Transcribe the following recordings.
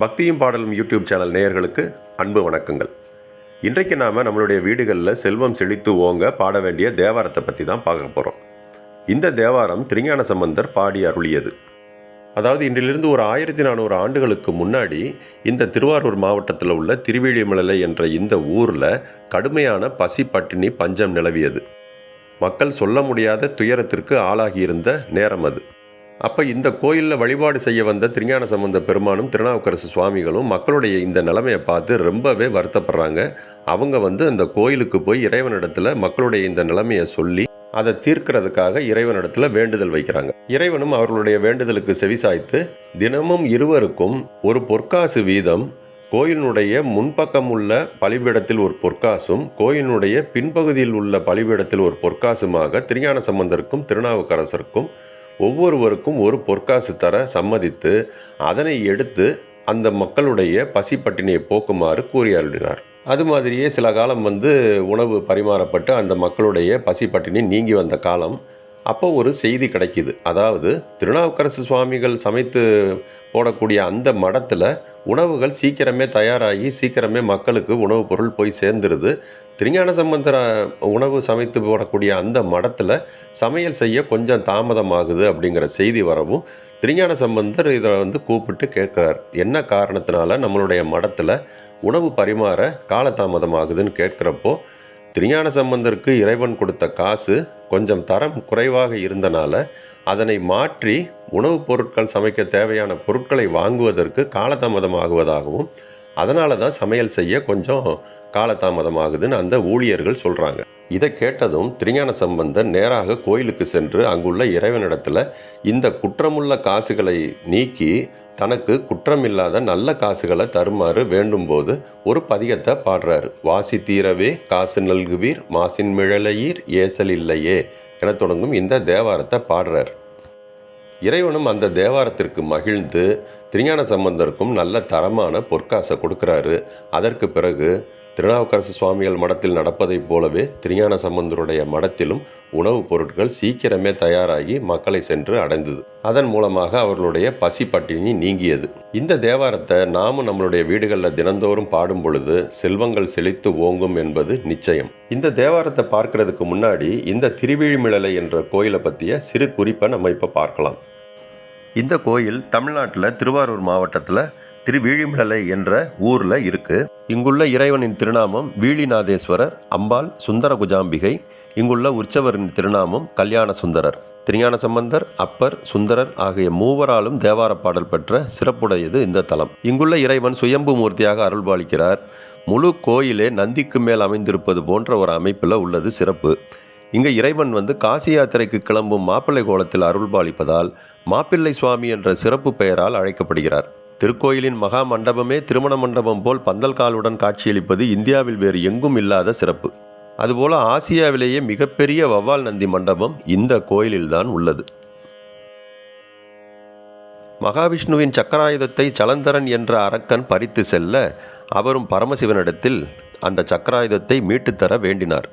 பக்தியும் பாடலும் YouTube channel நேயர்களுக்கு அன்பு வணக்கங்கள். இன்றைக்கு நாம் நம்மளுடைய வீடுகளில் செல்வம் செழித்து ஓங்க பாட வேண்டிய தேவாரத்தை பற்றி தான் பார்க்க போகிறோம் இந்த தேவாரம் திருஞான சம்பந்தர் பாடி அருளியது. அதாவது இன்றிலிருந்து ஒரு ஆயிரத்தி நானூறு ஆண்டுகளுக்கு முன்னாடி இந்த திருவாரூர் மாவட்டத்தில் உள்ள திருவிழிமலை என்ற இந்த ஊரில் கடுமையான பசி பட்டினி பஞ்சம் நிலவியது. மக்கள் சொல்ல முடியாத துயரத்திற்கு ஆளாகியிருந்த நேரம் அது. அப்போ இந்த கோயிலில் வழிபாடு செய்ய வந்த திருஞான சம்பந்த பெருமானும் திருநாவுக்கரசு சுவாமிகளும் மக்களுடைய இந்த நிலைமையை பார்த்து ரொம்பவே வருத்தப்படுறாங்க. அவங்க வந்து அந்த கோயிலுக்கு போய் இறைவனிடத்தில் மக்களுடைய இந்த நிலைமையை சொல்லி அதை தீர்க்கிறதுக்காக இறைவனிடத்தில் வேண்டுதல் வைக்கிறாங்க. இறைவனும் அவர்களுடைய வேண்டுதலுக்கு செவிசாய்த்து தினமும் இருவருக்கும் ஒரு பொற்காசு வீதம் கோயிலினுடைய முன்பக்கம் உள்ள பலிபீடத்தில் ஒரு பொற்காசும் கோயிலினுடைய பின்பகுதியில் உள்ள பலிபீடத்தில் ஒரு பொற்காசுமாக திருஞான சம்பந்தருக்கும் திருநாவுக்கரசருக்கும் ஒவ்வொருவருக்கும் ஒரு பொற்காசு தர சம்மதித்து அதனை எடுத்து அந்த மக்களுடைய பசி பட்டினியை போக்குமாறு கூறி அருளினார். அது மாதிரியே சில காலம் வந்து உணவு பரிமாறப்பட்டு அந்த மக்களுடைய பசி பட்டினி நீங்கி வந்த காலம் அப்போ ஒரு செய்தி கிடைக்கிது. அதாவது திருநாவுக்கரசு சுவாமிகள் சமைத்து போடக்கூடிய அந்த மடத்தில் உணவுகள் சீக்கிரமே தயாராகி சீக்கிரமே மக்களுக்கு உணவுப் பொருள் போய் சேர்ந்துருது. திருஞான சம்பந்தர உணவு சமைத்து போடக்கூடிய அந்த மடத்தில் சமையல் செய்ய கொஞ்சம் தாமதமாகுது அப்படிங்கிற செய்தி வரவும் திருஞான சம்பந்தர் இதை வந்து கூப்பிட்டு கேட்குறார். என்ன காரணத்தினால நம்மளுடைய மடத்தில் உணவு பரிமாற காலதாமதமாகுதுன்னு கேட்குறப்போ திருஞான சம்பந்தருக்கு இறைவன் கொடுத்த காசு கொஞ்சம் தரம் குறைவாக இருந்தனால அதனை மாற்றி உணவுப் பொருட்கள் சமைக்க தேவையான பொருட்களை வாங்குவதற்கு காலதாமதமாகுவதாகவும் அதனால தான் சமையல் செய்ய கொஞ்சம் காலதாமதமாகுதுன்னு அந்த ஊழியர்கள் சொல்கிறாங்க இதை கேட்டதும் திருஞான சம்பந்தர் நேராக கோயிலுக்கு சென்று அங்குள்ள இறைவனிடத்தில் இந்த குற்றமுள்ள காசுகளை நீக்கி தனக்கு குற்றமில்லாத நல்ல காசுகளை தருமாறு வேண்டும்போது ஒரு பதிகத்தை பாடுறாரு. வாசி தீரவே காசு நல்குவீர் மாசின் மிழலையீர் ஏசல் இல்லையே என தொடங்கும் இந்த தேவாரத்தை பாடுறார். இறைவனும் அந்த தேவாரத்திற்கு மகிழ்ந்து திருஞான சம்பந்தருக்கும் நல்ல தரமான பொற்காசை கொடுக்குறாரு. அதற்கு பிறகு திருநாவுக்கரசு சுவாமிகள் மடத்தில் நடப்பதைப் போலவே திருஞான சம்பந்தருடைய மடத்திலும் உணவுப் பொருட்கள் சீக்கிரமே தயாராகி மக்களை சென்று அடைந்தது. அதன் மூலமாக அவர்களுடைய பசி பட்டினி நீங்கியது. இந்த தேவாரத்தை நாமும் நம்மளுடைய வீடுகளில் தினந்தோறும் பாடும் பொழுது செல்வங்கள் செழித்து ஓங்கும் என்பது நிச்சயம். இந்த தேவாரத்தை பார்க்கறதுக்கு முன்னாடி இந்த திருவிழிமிழலை என்ற கோயிலை பற்றிய சிறு குறிப்பை நம்ம இப்போ பார்க்கலாம். இந்த கோயில் தமிழ்நாட்டில் திருவாரூர் மாவட்டத்தில் திருவிழிமிழலை என்ற ஊரில் இருக்குது இங்குள்ள இறைவனின் திருநாமம் வீழிநாதேஸ்வரர் அம்பாள் சுந்தர குஜாம்பிகை இங்குள்ள உற்சவரின் திருநாமம் கல்யாண சுந்தரர் திருஞான சம்பந்தர் அப்பர் சுந்தரர் ஆகிய மூவராலும் தேவார பாடல் பெற்ற சிறப்புடையது இந்த தலம். இங்குள்ள இறைவன் சுயம்பு மூர்த்தியாக அருள்பாலிக்கிறார். முழு கோயிலே நந்திக்கு மேல் அமைந்திருப்பது போன்ற ஒரு அமைப்பில் உள்ளது சிறப்பு. இங்கே இறைவன் வந்து காசி யாத்திரைக்கு கிளம்பும் மாப்பிள்ளை கோலத்தில் அருள்பாலிப்பதால் மாப்பிள்ளை சுவாமி என்ற சிறப்பு பெயரால் அழைக்கப்படுகிறார். திருக்கோயிலின் மகா மண்டபமே திருமண மண்டபம் போல் பந்தல் காலுடன் காட்சியளிப்பது இந்தியாவில் வேறு எங்கும் இல்லாத சிறப்பு. அதுபோல ஆசியாவிலேயே மிகப்பெரிய வவ்வால் நந்தி மண்டபம் இந்த கோயிலில்தான் உள்ளது. மகாவிஷ்ணுவின் சக்கராயுதத்தை சலந்தரன் என்ற அரக்கன் பறித்து செல்ல அவரும் பரமசிவனிடத்தில் அந்த சக்கராயுதத்தை மீட்டுத்தர வேண்டினார்.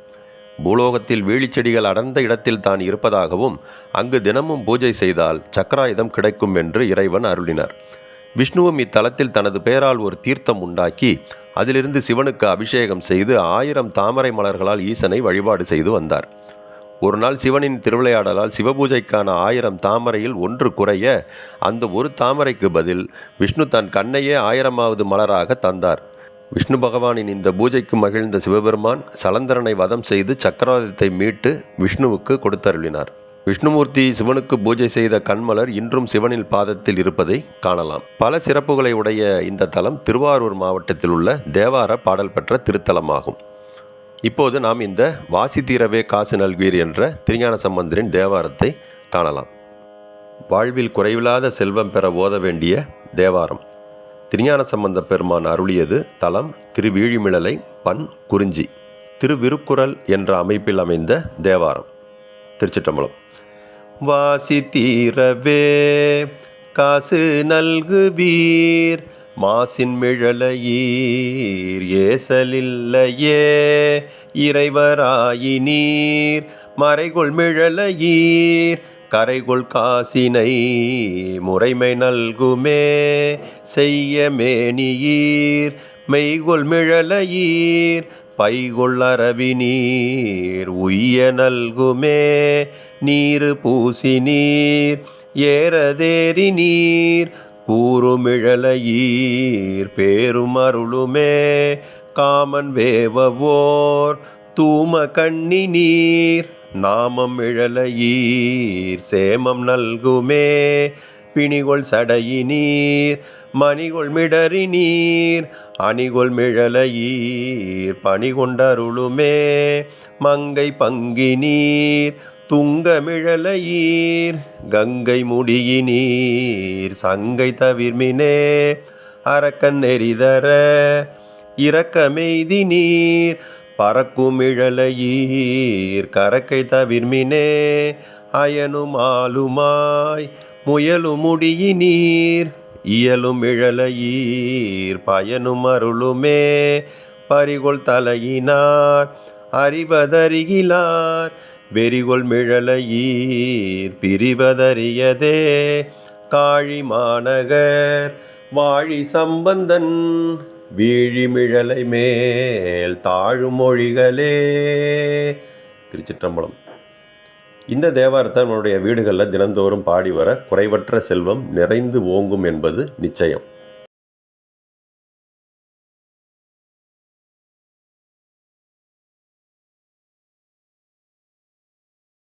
பூலோகத்தில் வீழிச்செடிகள் அடர்ந்த இடத்தில் தான் இருப்பதாகவும் அங்கு தினமும் பூஜை செய்தால் சக்கராயுதம் கிடைக்கும் என்று இறைவன் அருளினார். விஷ்ணுவும் இத்தலத்தில் தனது பெயரால் ஒரு தீர்த்தம் உண்டாக்கி அதிலிருந்து சிவனுக்கு அபிஷேகம் செய்து ஆயிரம் தாமரை மலர்களால் ஈசனை வழிபாடு செய்து வந்தார். ஒரு நாள் சிவனின் திருவிளையாடலால் சிவபூஜைக்கான ஆயிரம் தாமரையில் ஒன்று குறைய அந்த ஒரு தாமரைக்கு பதில் விஷ்ணு தன் கண்ணையே ஆயிரமாவது மலராக தந்தார். விஷ்ணு பகவானின் இந்த பூஜைக்கு மகிழ்ந்த சிவபெருமான் சலந்தரனை வதம் செய்து சக்கராயுதத்தை மீட்டு விஷ்ணுவுக்கு கொடுத்தருளினார். விஷ்ணுமூர்த்தி சிவனுக்கு பூஜை செய்த கண்மலர் இன்றும் சிவனின் பாதத்தில் இருப்பதை காணலாம். பல சிறப்புகளை உடைய இந்த தலம் திருவாரூர் மாவட்டத்தில் உள்ள தேவார பாடல் பெற்ற திருத்தலமாகும். இப்போது நாம் இந்த வாசி தீரவே காசு நல்வீர் என்ற திருஞான சம்பந்தரின் தேவாரத்தை காணலாம். வாழ்வில் குறைவில்லாத செல்வம் பெற ஓத வேண்டிய தேவாரம். திருஞான சம்பந்த பெருமான் அருளியது தலம் திருவீழிமிழலை பண் குறிஞ்சி திருவிருக்குறள் என்ற அமைப்பில் அமைந்த தேவாரம். திருச்சிட்டம்பலம் வாசி தீரவே காசு நல்குவீர் மாசின் மிழலையீர் ஏசலில்லையே இறைவராயி நீர் மறைகொள் மிழலையீர் கரைகொள் காசினை முறைமை நல்குமே செய்ய மேனியீர் மெய்கொள் மிழலையீர் பைகொள்ளரவி நீர் உய்ய நல்குமே நீர் பூசி நீர் ஏறதேறி நீர் கூறுமிழலையீர் பேரும் அருளுமே காமன் வேவவோர் தூம கண்ணி நீர் நாமம் இழலையீர் சேமம் நல்குமே பிணிகொள் சடையி நீர் மணிகொள் மிடறி நீர் அணிகொள் மிழலையீர் பணி கொண்டருளுமே மங்கை பங்கி நீர் துங்கமிழலையீர் கங்கை முடியினீர் சங்கை தவிர்மினே அரக்கன் நெறிதர இரக்கமெய்தி நீர் பறக்கும் இழலையீர் கரக்கை தவிர்மினே அயனும் ஆளுமாய் முயலும் முடியினீர் இயலும் இழலையீர் பயனும் அருளுமே. பறிகொள் தலையினார் அறிவதறிகிலார் வெறிகொள் மிழலையீர் பிரிவதறியதே. காழி மாநகர் வாழி சம்பந்தன் வீழிமிழலை மேல் தாழும் மொழிகளே. திருச்சிற்றம்பலம். இந்த தேவாரத்தை நம்மளுடைய வீடுகளில் தினந்தோறும் பாடி வர குறைவற்ற செல்வம் நிறைந்து ஓங்கும் என்பது நிச்சயம்.